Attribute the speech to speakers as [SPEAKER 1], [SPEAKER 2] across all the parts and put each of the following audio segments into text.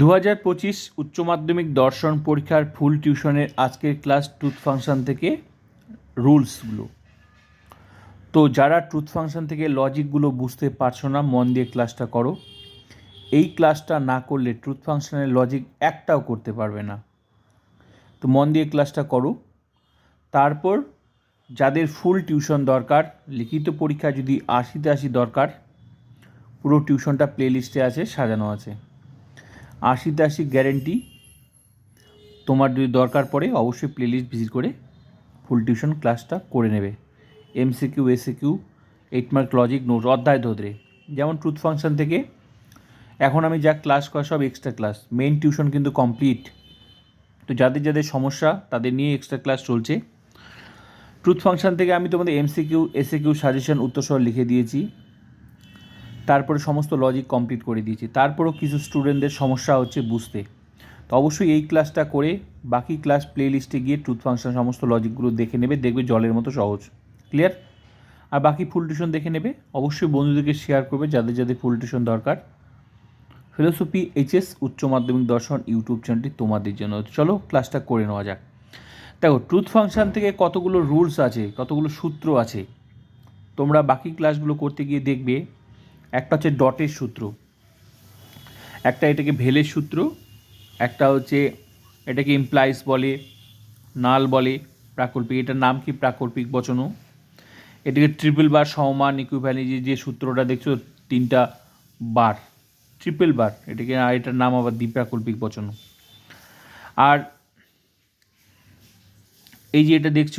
[SPEAKER 1] দু হাজার পঁচিশ উচ্চ মাধ্যমিক দর্শন পরীক্ষার ফুল টিউশনের আজকের ক্লাস ট্রুথ ফাংশন থেকে রুলসগুলো। তো যারা ট্রুথ ফাংশন থেকে লজিকগুলো বুঝতে পারছ না, মন দিয়ে ক্লাসটা করো। এই ক্লাসটা না করলে ট্রুথ ফাংশনের লজিক একটাও করতে পারবে না। তো মন দিয়ে ক্লাসটা করো। তারপর যাদের ফুল টিউশন দরকার, লিখিত পরীক্ষা যদি আশিতে আশি দরকার, পুরো টিউশনটা প্লেলিস্টে আছে, সাজানো আছে। আশি গ্যারেন্টি তোমার যদি দরকার পড়ে, অবশ্যই প্লেলিস্ট ভিজিট করে ফুল টিউশন ক্লাসটা করে নেবে। MCQ SCQ eight mark logic note অধ্যায় ধরে যেমন ট্রুথ ফাংশন থেকে, এখন আমি যা ক্লাস করা সব এক্সট্রা ক্লাস মেইন টিউশন কিন্তু কমপ্লিট তো যাদের যাদের সমস্যা, তাদের নিয়ে এক্সট্রা ক্লাস চলছে। ট্রুথ ফাংশন থেকে আমি তোমাদের এমসিকিউ এসিকিউ সাজেশন উত্তরসহ লিখে দিয়েছি। তারপরে সমস্ত লজিক কমপ্লিট করে দিয়েছি। তারপরেও কিছু স্টুডেন্টদের সমস্যা হচ্ছে বুঝতে। তো অবশ্যই এই ক্লাসটা করে বাকি ক্লাস প্লে লিস্টে গিয়ে ট্রুথ ফাংশন সমস্ত লজিকগুলো দেখে নেবে, দেখবে জলের মতো সহজ। ক্লিয়ার আর বাকি ফুল টিউশন দেখে নেবে, অবশ্যই বন্ধুদেরকে শেয়ার করবে যাদের যাদের ফুল টিউশন দরকার। ফিলোসফি এইচএস উচ্চ মাধ্যমিক দর্শন ইউটিউব চ্যানেলটি তোমাদের জন্য। চলো ক্লাসটা করে নেওয়া যাক। দেখো ট্রুথ ফাংশন থেকে কতগুলো রুলস আছে, কতগুলো সূত্র আছে, তোমরা বাকি ক্লাসগুলো করতে গিয়ে দেখবে একটা হচ্ছে ডটের সূত্র, একটা এটাকে ভেলের সূত্র, একটা হচ্ছে এটাকে ইমপ্লাইজ বলে নাল বলে, প্রাকল্পিক, এটার নাম কি প্রাকল্পিক বচনও? এটাকে ট্রিপল বার সমান ইকুইভ্যালি যে সূত্রটা দেখছ, তিনটা বার ট্রিপল বার এটাকে এটার নাম আবার দ্বিপ্রাকল্পিক বচন। আর এই যে এটা দেখছ,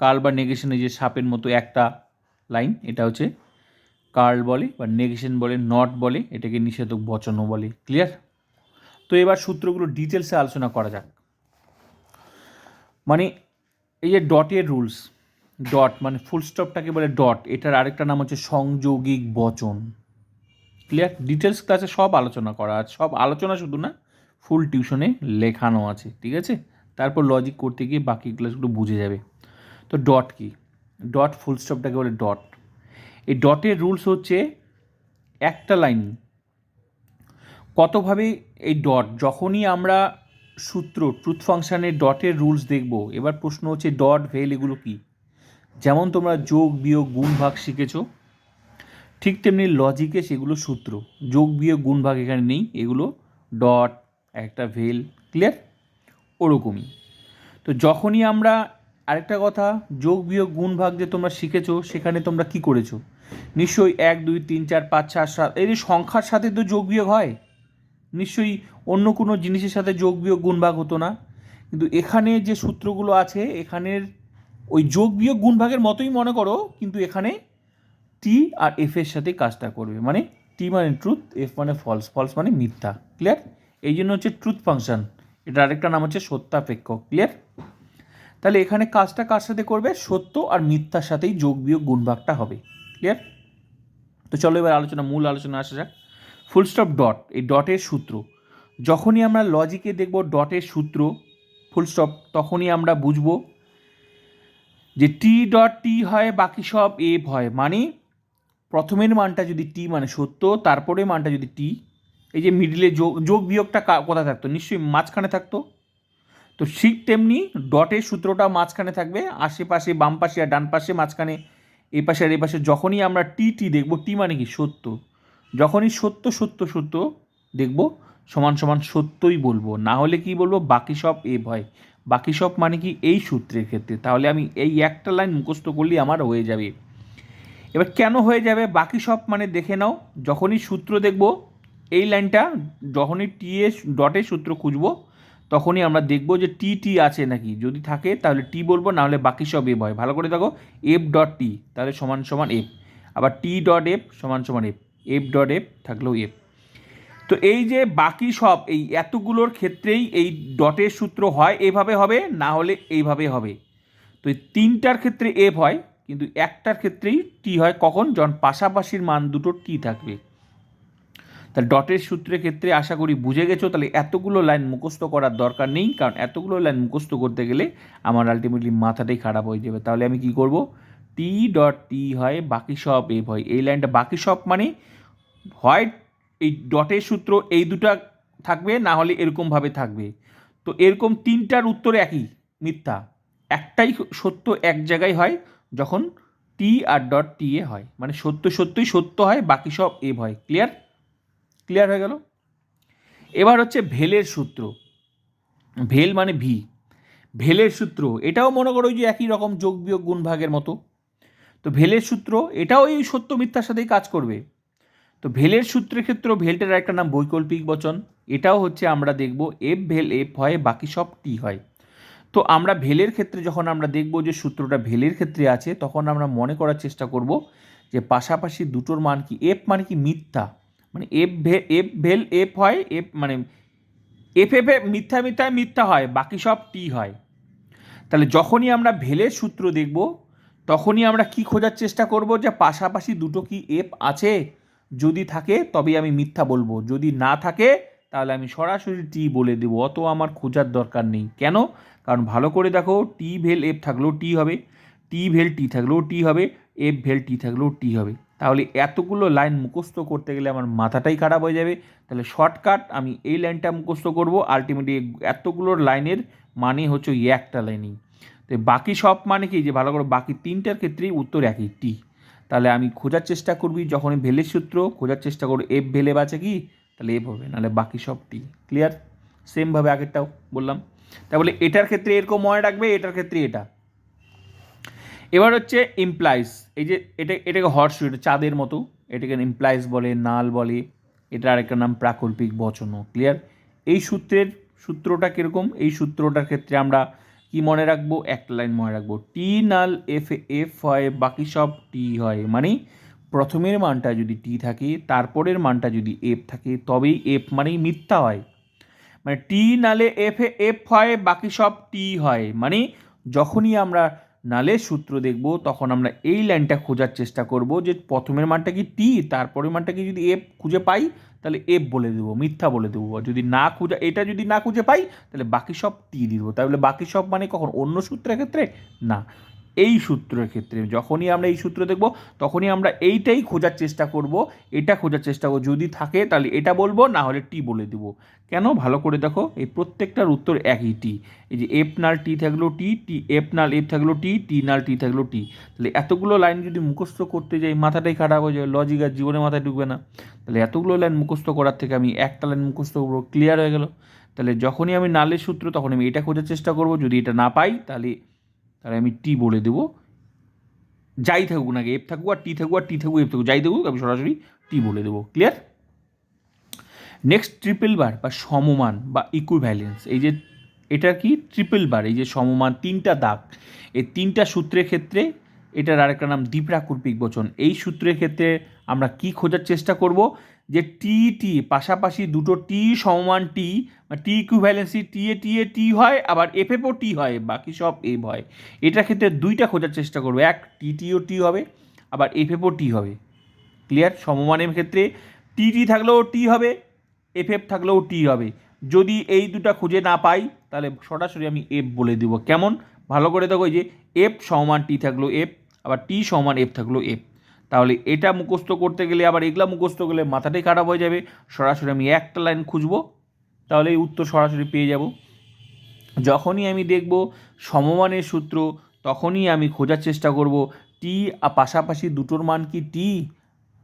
[SPEAKER 1] কাল বা নেগেশনে যে সাপের মতো একটা লাইন এটা হচ্ছে কার্ল বলে বা নেগেশন বলে, নট বলে, এটাকে নিষেধক বচনও বলে, ক্লিয়ার? তো এবার সূত্রগুলো ডিটেলসে আলোচনা করা যাক। মানে এই যে ডটের রুলস ডট মানে ফুল স্টপটাকে বলে ডট এটার আরেকটা নাম হচ্ছে সংযোগিক বচন। ক্লিয়ার? ডিটেলস ক্লাসে সব আলোচনা করা আছে, সব আলোচনা শুধু না ফুল টিউশনে লেখানো আছে, ঠিক আছে? তারপর লজিক করতে গিয়ে বাকি ক্লাসগুলো বুঝে যাবে। তো ডট কি? ডট ফুল স্টপটাকে বলে ডট এই ডটের রুলস হচ্ছে একটা লাইন। কতভাবে এই ডট, যখনই আমরা সূত্র ট্রুথ ফাংশানের ডটের রুলস দেখব, এবার প্রশ্ন হচ্ছে ডট, ভেল এগুলো কী? যেমন তোমরা যোগ, বিয়োগ, গুণ, ভাগ শিখেছো, ঠিক তেমনি লজিকে সেগুলো সূত্র। যোগ, বিয়োগ, গুণ, ভাগ এখানে নেই, এগুলো ডট, একটা ভেল ক্লিয়ার ওরকমই। তো যখনই আমরা আরেকটা কথা, যোগ, বিয়োগ, গুণ, ভাগ যে তোমরা শিখেছো, সেখানে তোমরা কি করেছ? নিশ্চয়ই এক, দুই, তিন, চার, পাঁচ চার সাত, এই যে সংখ্যার সাথে তো যোগ বিয়োগ হয়। নিশ্চয়ই অন্য কোনো জিনিসের সাথে যোগ বিয়োগ গুণ ভাগ হতো না। কিন্তু এখানে যে সূত্রগুলো আছে, এখানের ওই যোগ বিয়োগ গুণ ভাগের মতোই মনে করো, কিন্তু এখানে টি আর এফ এর সাথে কাজটা করবে। মানে টি মানে ট্রুথ এফ মানে ফলস ফলস মানে মিথ্যা। ক্লিয়ার এই জন্য হচ্ছে ট্রুথ ফাংশন এটা আরেকটা নাম হচ্ছে সত্যাপেক্ষ ক্লিয়ার তাহলে এখানে কাজটা কার সাথে করবে? সত্য আর মিথ্যার সাথেই যোগ বিয়োগ গুণভাগটা হবে। ক্লিয়ার তো চলো এবার আলোচনা, মূল আলোচনা আসা যাক। ফুল স্টপ ডট এই ডটের সূত্র। যখনই আমরা লজিকে দেখব ডটের সূত্র ফুল স্টপ তখনই আমরা বুঝব যে টি ডট টি হয়, বাকি সব এফ হয় মানে প্রথমের মানটা যদি টি মানে সত্য তারপরে মানটা যদি টি এই যে মিডিলে যোগ যোগ বিয়োগটা কোথায় থাকতো? নিশ্চয়ই মাঝখানে থাকতো। তো ঠিক তেমনি ডটের সূত্রটা মাঝখানে থাকবে, আশেপাশে, বাম পাশে আর ডান পাশে মাঝখানে এই পাশে আর এই পাশে যখনই আমরা টি টি দেখব টি মানে কি? সত্য। যখনই সত্য সত্য সত্য দেখব, সমান সমান সত্যই বলব। না হলে কি বলব? বাকি সব এ ভয়। বাকি সব মানে কি? এই সূত্রের ক্ষেত্রে। তাহলে আমি এই একটা লাইন মুখস্থ করলেই আমার হয়ে যাবে। এবার কেন হয়ে যাবে? বাকি সব মানে দেখে নাও। যখনই সূত্র দেখব, এই লাইনটা, যখনই টি এ ডটের সূত্র খুঁজবো তখনই আমরা দেখব যে টি টি আছে নাকি। যদি থাকে, তাহলে টি বলব, না হলে বাকি সব এফ হয় ভালো করে দেখো এফ ডট টি তাহলে সমান সমান এফ আবার টি ডট এফ সমান সমান এফ এফ ডট এফ থাকলেও এফ তো এই যে বাকি সব, এই এতগুলোর ক্ষেত্রেই এই ডটের সূত্র হয় এইভাবে হবে, না হলে এইভাবে হবে। তো এই তিনটার ক্ষেত্রে এফ হয়, কিন্তু একটার ক্ষেত্রেই টি হয় কখন? যখন পাশাপাশির মান দুটো টি থাকবে। তাহলে ডটের সূত্রের ক্ষেত্রে আশা করি বুঝে গেছো, তাহলে এতগুলো লাইন মুখস্থ করার দরকার নেই, কারণ এতগুলো লাইন মুখস্থ করতে গেলে আমার আলটিমেটলি মাথাটাই খারাপ হয়ে যাবে। তাহলে আমি কি করব? টি ডট টি হয় বাকি সব এফ হয়। এই লাইনটা বাকি সব মানে হয় এই ডটের সূত্র এই দুটা থাকবে, না হলে এরকমভাবে থাকবে। তো এরকম তিনটার উত্তর একই, মিথ্যা। একটাই সত্য এক জায়গায় হয়, যখন টি আর ডট টি এ হয়। মানে সত্য সত্যই সত্য হয়, বাকি সব এব হয়। ক্লিয়ার ক্লিয়ার হয়ে গেল? এবার হচ্ছে ভেলের সূত্র। ভেল মানে ভি। ভেলের সূত্র, এটাও মনে করো যে একই রকম যোগ বিয়োগ গুণ ভাগের মতো। তো ভেলের সূত্র, এটাও এই সত্য মিথ্যার সাথেই কাজ করবে। তো ভেলের সূত্রের ক্ষেত্রেও ভেলটার একটা নাম বৈকল্পিক বচন। এটাও হচ্ছে আমরা দেখব এফ ভেল এফ হয়, বাকি সব টি হয়। তো আমরা ভেলের ক্ষেত্রে যখন আমরা দেখব যে সূত্রটা ভেলের ক্ষেত্রে আছে, তখন আমরা মনে করার চেষ্টা করব যে পাশাপাশি দুটোর মান কি, এফ মানে কি মিথ্যা। মানে এফ ভে, এফ ভেল, এফ হয়, এফ মানে এফ এফ মিথ্যা মিথ্যায় মিথ্যা হয়, বাকি সব টি হয়। তাহলে যখনই আমরা ভেলের সূত্র দেখব, তখনই আমরা কি খোঁজার চেষ্টা করব যে পাশাপাশি দুটো কি এফ আছে? যদি থাকে তবে আমি মিথ্যা বলব। যদি না থাকে, তাহলে আমি সরাসরি টি বলে দেবো। অত আমার খোঁজার দরকার নেই। কেন? কারণ ভালো করে দেখো, টি ভেল, এফ থাকলেও টি হবে। টি ভেল টি থাকলেও টি হবে, এফ ভেল টি থাকলেও টি হবে। তাহলে এতগুলো লাইন মুখস্থ করতে গেলে আমার মাথাটাই খারাপ হয়ে যাবে। তাহলে শর্টকাট আমি এই লাইনটা মুখস্থ করব আলটিমেটলি এতগুলোর লাইনের মানে হচ্ছে ওই একটা লাইনই। তো বাকি সব মানে কি? যে ভালো করে বাকি তিনটার ক্ষেত্রেই উত্তর একই, টি। তাহলে আমি খোঁজার চেষ্টা করবি যখন ভেলের সূত্র, খোঁজার চেষ্টা করব, এফ ভেলে বাঁচে কি? তাহলে এফ হবে, নাহলে বাকি সব টি। ক্লিয়ার সেমভাবে আগেরটাও বললাম। তাহলে এটার ক্ষেত্রে এরকম মনে রাখবে, এটার ক্ষেত্রে এটা। এবার হচ্ছে ইমপ্লাইজ এই যে এটা, এটাকে হর্স এটা চাঁদের মতো, এটাকে ইমপ্লাইজ বলে, নাল বলে, এটার আরেকটা নাম প্রাকল্পিক বচনও ক্লিয়ার এই সূত্রের, সূত্রটা কীরকম? এই সূত্রটার ক্ষেত্রে আমরা কি মনে রাখব? একটা লাইন মনে রাখব টি নাল এফ এফ হয়, বাকি সব টি হয় মানে প্রথমের মানটা যদি টি থাকে, তারপরের মানটা যদি এফ থাকে, তবেই এফ মানেই মিথ্যা হয়। মানে টি নালে এফ এফ হয়, বাকি সব টি হয় মানে যখনই আমরা নালের সূত্র দেখব, তখন আমরা এই লাইনটা খোঁজার চেষ্টা করব যে প্রথমের মানটা কি টি তারপরের মানটা কি যদি এফ খুঁজে পাই, তাহলে এফ বলে দেব, মিথ্যা বলে দেবো। যদি না খুঁজে, এটা যদি না খুঁজে পাই, তাহলে বাকি সব টি দিয়ে দেবো। তাহলে বাকি সব মানে কখন? অন্য সূত্রের ক্ষেত্রে? না। এই সূত্রের ক্ষেত্রে। যখনই আমরা এই সূত্র দেখব, তখনই আমরা এইটাই খোঁজার চেষ্টা করব, এটা খোঁজার চেষ্টা করব। যদি থাকে, তাহলে এটা বলব, না হলে টি বলে দেবো। কেন? ভালো করে দেখো, এই প্রত্যেকটার উত্তর একই টি। এই যে এফ নাল টি থাকল টি টি এফ নাল এফ থাকল টি টি নাল টি থাকল টি তাহলে এতগুলো লাইন যদি মুখস্থ করতে যাই, মাথাটাই খারাপ হয়ে যায় লজিক আর জীবনে মাথায় ঢুকবে না। তাহলে এতগুলো লাইন মুখস্থ করার থেকে আমি একটা লাইন মুখস্থ করব ক্লিয়ার হয়ে গেল। তাহলে যখনই আমি নালের সূত্র তখন আমি এটা খোঁজার চেষ্টা করব। যদি এটা না পাই, তাহলে তাহলে আমি টি বলে দেবো। যাই থাকুক না এফ থাকুক আর টি থাকুক আর টি থাকুক, এফ থাকুক, যাই থাকুক, আমি সরাসরি টি বলে দেবো। ক্লিয়ার নেক্সট ট্রিপল বার বা সমমান বা ইকুইভ্যালেন্স এই যে এটা কি? ট্রিপল বার এই যে সমমান, তিনটা দাগ। এই তিনটা সূত্রের ক্ষেত্রে এটার আরেকটা নাম দ্বিপ্রাকল্পিক বচন। এই সূত্রের ক্ষেত্রে আমরা কি খোঁজার চেষ্টা করব? যে টি টি পাশাপাশি দুটো টি সমমান টি টি ইকুইভ্যালেন্সি টি এ টি এ টি হয়, আবার এফ এফও টি হয়, বাকি সব এফ হয়। এটার ক্ষেত্রে দুইটা খোঁজার চেষ্টা করব। এক টি টিও টি হবে, আবার এফ এফও টি হবে। ক্লিয়ার সমমানের ক্ষেত্রে টি টি থাকলেও টি হবে এফ এফ থাকলেও টি হবে। যদি এই দুটা খুঁজে না পাই, তাহলে সরাসরি আমি এফ বলে দিব। কেমন? ভালো করে দেখো যে এফ সমান টি থাকল এফ আবার টি সমান এফ থাকল এফ তাহলে এটা মুখস্থ করতে গেলে, আবার এগুলা মুখস্থ করলে মাথাটাই খারাপ হয়ে যাবে। সরাসরি আমি একটা লাইন খুঁজবো, তাহলে এই উত্তর সরাসরি পেয়ে যাব। যখনই আমি দেখব সমমানের সূত্র, তখনই আমি খোঁজার চেষ্টা করব টি পাশাপাশি দুটোর মান কি টি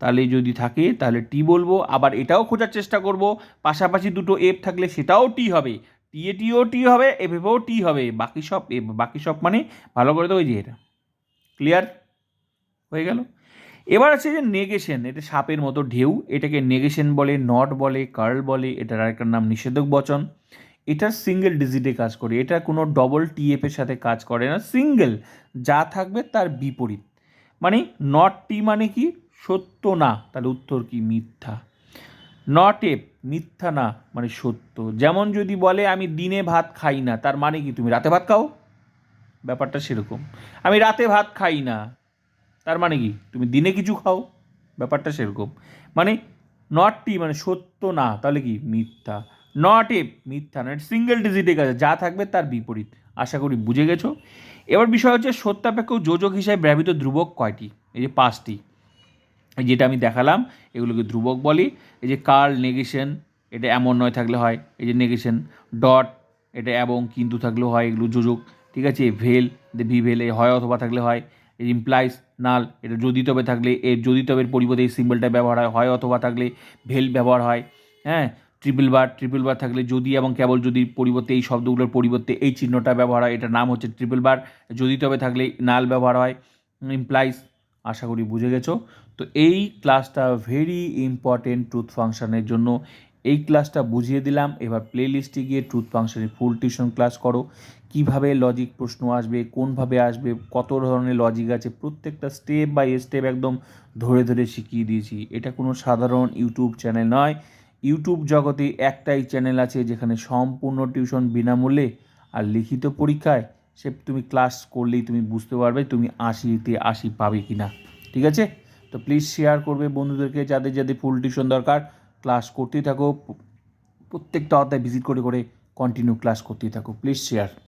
[SPEAKER 1] তাহলে যদি থাকে, তাহলে টি বলব। আবার এটাও খোঁজার চেষ্টা করব, পাশাপাশি দুটো এফ থাকলে সেটাও টি হবে। টি এ টিও টি হবে এফ এফও টি হবে। বাকি সব এফ বাকি সব মানে ভালো করে দেবো যে এটা। ক্লিয়ার হয়ে গেল? এবার আছে যে নেগেশন, এটা সাপের মতো ঢেউ, এটাকে নেগেশন বলে, নট বলে, কার্ল বলে, এটার আরেকটার নাম নিষেধক বচন। এটা সিঙ্গেল ডিজিটে কাজ করে, এটা কোনো ডবল টিএফের সাথে কাজ করে না সিঙ্গেল যা থাকবে তার বিপরীত। মানে নট টি মানে কি? সত্য না, তাহলে উত্তর কি? মিথ্যা। নট এফ মিথ্যা না মানে সত্য। যেমন যদি বলে, আমি দিনে ভাত খাই না, তার মানে কি? তুমি রাতে ভাত খাও? ব্যাপারটা সেরকম। আমি রাতে ভাত খাই না। তার মানে কি? তুমি দিনে কিছু খাও, ব্যাপারটা সেরকম। মানে নট টি মানে সত্য না, তাহলে কি? মিথ্যা। নট এ মিথ্যা না সিঙ্গেল ডিজিটে কাছে যা থাকবে তার বিপরীত। আশা করি বুঝে গেছো? এবার বিষয় হচ্ছে সত্যাপেক্ষ যোজক হিসাবে ব্যবহৃত ধ্রুবক কয়টি? এই যে পাঁচটি। যেটা আমি দেখালাম, এগুলোকে ধ্রুবক বলি। এই যে কার্ল, নেগেশন, এটা এমন নয় থাকলে হয়। এই যে নেগেশন, ডট, এটা এবং কিন্তু থাকলেও হয়, এগুলো যোজক। ঠিক আছে? ভেল দে ভি ভেল এ হয় অথবা থাকলে হয়। এই ইমপ্লাইজ নাল এটা যদি তবে থাকলে, এর যদি তবের পরিবর্তে এই সিম্বলটা ব্যবহার হয় হয় অথবা থাকলে ভেল ব্যবহার হয় হ্যাঁ? ট্রিপল বার ট্রিপল বার থাকলে যদি এবং কেবল যদি পরিবর্তে এই শব্দগুলোর পরিবর্তে এই চিহ্নটা ব্যবহার হয় এটার নাম হচ্ছে ট্রিপল বার যদি তবে থাকলে নাল ব্যবহার হয় ইমপ্লাইজ আশা করি বুঝে গেছো? তো এই ক্লাসটা ভেরি ইম্পর্টেন্ট ট্রুথ ফাংশনের জন্য এই ক্লাসটা বুঝিয়ে দিলাম। এবার প্লে লিস্টে গিয়ে ট্রুথ ফাংশনের ফুল টিউশন ক্লাস করো। কীভাবে লজিক প্রশ্ন আসবে, কোনভাবে আসবে, কত ধরনের লজিক আছে, প্রত্যেকটা স্টেপ বাই স্টেপ একদম ধরে ধরে শিখিয়ে দিয়েছি। এটা কোনো সাধারণ ইউটিউব চ্যানেল নয়। ইউটিউব জগতে একটাই চ্যানেল আছে যেখানে সম্পূর্ণ টিউশন বিনামূল্যে আর লিখিত পরীক্ষায় সে তুমি ক্লাস করলেই তুমি বুঝতে পারবে তুমি আশিতে আশি পাবে কি না ঠিক আছে? তো প্লিজ শেয়ার করবে বন্ধুদেরকে যাদের যাদের ফুল টিউশন দরকার। ক্লাস করতেই থাকো। প্রত্যেকটা অধ্যায় ভিজিট করে করে কন্টিনিউ ক্লাস করতেই থাকো। Please share